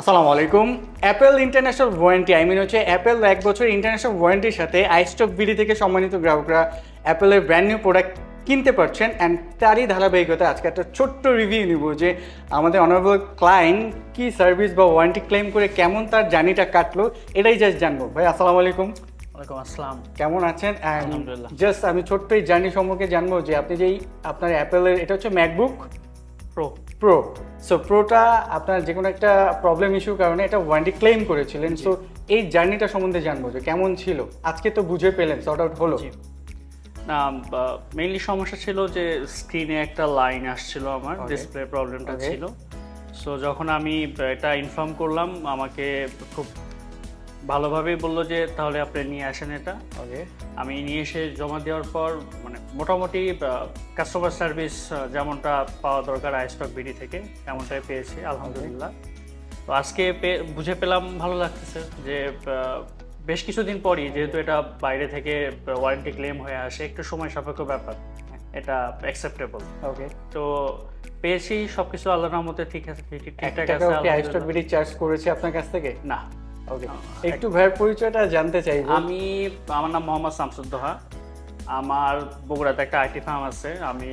আসসালামু আলাইকুম। Apple international warranty I mean হচ্ছে অ্যাপেল এক বছর ইন্টারন্যাশনাল ওয়ারেন্টির সাথে আইস্টক বিডি থেকে সম্মানিত গ্রাহকরা অ্যাপেলের ব্র্যান্ড নিউ প্রোডাক্ট কিনতে পারছেন অ্যান্ড তারই ধারাবাহিকতা আজকে একটা ছোট্ট রিভিউ নিব যে আমাদের অনারেবল ক্লায়েন্ট কী সার্ভিস বা ওয়ারেন্টি ক্লেম করে কেমন তার জার্নিটা কাটলো এটাই জাস্ট জানব। ভাই আসসালামু আলাইকুম। ওয়ালাইকুম আসসালাম। কেমন আছেন? আলহামদুলিল্লাহ। জাস্ট আমি ছোট্ট এই জার্নি সম্পর্কে জানব যে আপনি যেই আপনার অ্যাপেলের এটা হচ্ছে ম্যাকবুক প্রো প্রো সো প্রোটা আপনার যে কোনো একটা প্রবলেম ইস্যুর কারণে এটা ওয়ারেন্টি ক্লেম করেছিলেন। সো এই জার্নিটা সম্বন্ধে জানব যে কেমন ছিল? আজকে তো বুঝে পেলেন সর্ট আউট হলো। না মেইনলি সমস্যা ছিল যে স্ক্রিনে একটা লাইন আসছিল আমার ডিসপ্লে প্রবলেমটা ছিল। সো যখন আমি এটা ইনফর্ম করলাম আমাকে খুব ভালোভাবেই বলল যে তাহলে আপনি নিয়ে আসেন এটা। ওকে আমি নিয়ে এসে জমা দেওয়ার পর মানে মোটামুটি কাস্টমার সার্ভিস যেমনটা পাওয়া দরকার আইস্টক বিডি থেকে তেমনটাই পেয়েছি আলহামদুলিল্লাহ। তো আজকে বুঝে পেলাম ভালো লাগতেছে যে বেশ কিছুদিন পরই যেহেতু এটা বাইরে থেকে ওয়ারেন্টি ক্লেম হয়ে আসে একটু সময় সাপেক্ষ ব্যাপার এটা অ্যাকসেপ্টেবল ওকে তো পেয়েছি সবকিছু আল্লাহর রহমতে ঠিক আছে ঠিক ঠিকঠাক আছে আইস্টক। বিডি চার্জ করেছে আপনার কাছ থেকে? না। ওকে একটু ভাইয়ের পরিচয়টা জানতে চাইব আমি আমার নাম মোহাম্মদ শামসুদ্দোহা আমার বগুড়াতে একটা আইটি ফার্ম আছে। আমি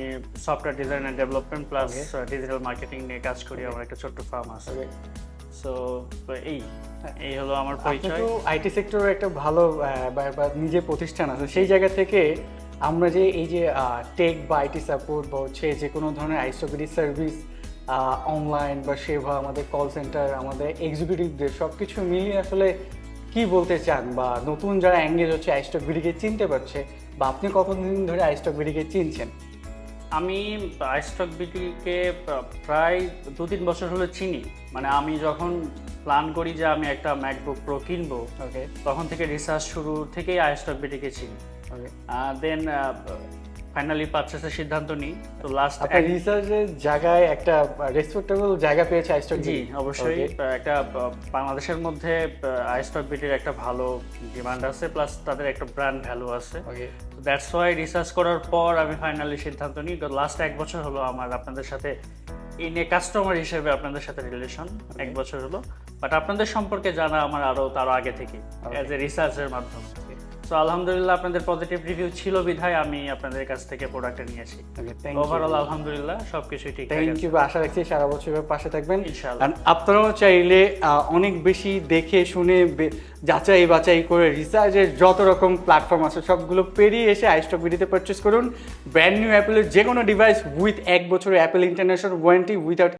software design and development plus digital marketing নিয়ে কাজ করি। আমার একটা ছোট্ট ফার্ম আছে। সো এই এই হলো আমার পরিচয়। আইটি সেক্টরে একটা ভালো বা নিজে প্রতিষ্ঠান আছে। সেই জায়গা থেকে আমরা যে এই যে টেক বা আইটি সাপোর্ট বা হচ্ছে যে কোনো ধরনের আইসোবিডি সার্ভিস অনলাইন বা সেবা আমাদের কল সেন্টার আমাদের এক্সিকিউটিভদের সব কিছু মিলিয়ে আসলে কি বলতে চান? বা নতুন যারা অ্যাঙ্গেজ হচ্ছে আইস্টক বিডিকে চিনতে পারছে বা আপনি কতদিন ধরে আইস্টক বিডিকে চিনছেন? আমি আইস্টক বিটিকে প্রায় দু তিন বছর হলো চিনি। মানে আমি যখন প্ল্যান করি যে আমি একটা ম্যাকবুক প্রো কিনবো ওকে তখন থেকে রিসার্চ শুরু থেকেই আইস্টক বিটিকে চিনি ওকে দেন ফাইনালি পারচেসের সিদ্ধান্ত নিই। তো লাস্ট আপনার রিসার্চের জায়গায় একটা রেসপেক্টেবল জায়গা পেয়েছে আইস্টক জি অবশ্যই। একটা বাংলাদেশের মধ্যে আইস্টক বিটির একটা ভালো ডিমান্ড আছে প্লাস তাদের একটা ব্র্যান্ড ভ্যালু আছে। দ্যাটস ওয়াই রিসার্চ করার পর আমি ফাইনালি সিদ্ধান্ত নিই। লাস্ট এক বছর হলো আমার আপনাদের সাথে ইন এ কাস্টমার হিসেবে আপনাদের সাথে রিলেশন এক বছর হলো। বাট আপনাদের সম্পর্কে জানা আমার আরও তার আগে থেকে অ্যাজ এ রিসার্চের মাধ্যমে। তো আলহামদুলিল্লাহ আপনাদের পজিটিভ রিভিউ ছিল বিধায় আমি আপনাদের কাছ থেকে প্রোডাক্টটা নিয়েছি। ওভারঅল আলহামদুলিল্লাহ সবকিছুই ঠিক থ্যাংক ইউ আশা রাখছি সারা বছর পাশে থাকবেন। ইনশাআল্লাহ। আপনারাও চাইলে অনেক বেশি দেখে শুনে যাচাই বাছাই করে রিসার্চের যত রকম প্ল্যাটফর্ম আছে সবগুলো পেরিয়ে এসে আইস্টক বিডিতে পারচেস করুন। ব্র্যান্ড নিউ অ্যাপেলের যে কোনো ডিভাইস উইথ এক বছরের অ্যাপেল ইন্টারন্যাশনাল ওয়ারেন্টি উইথাউট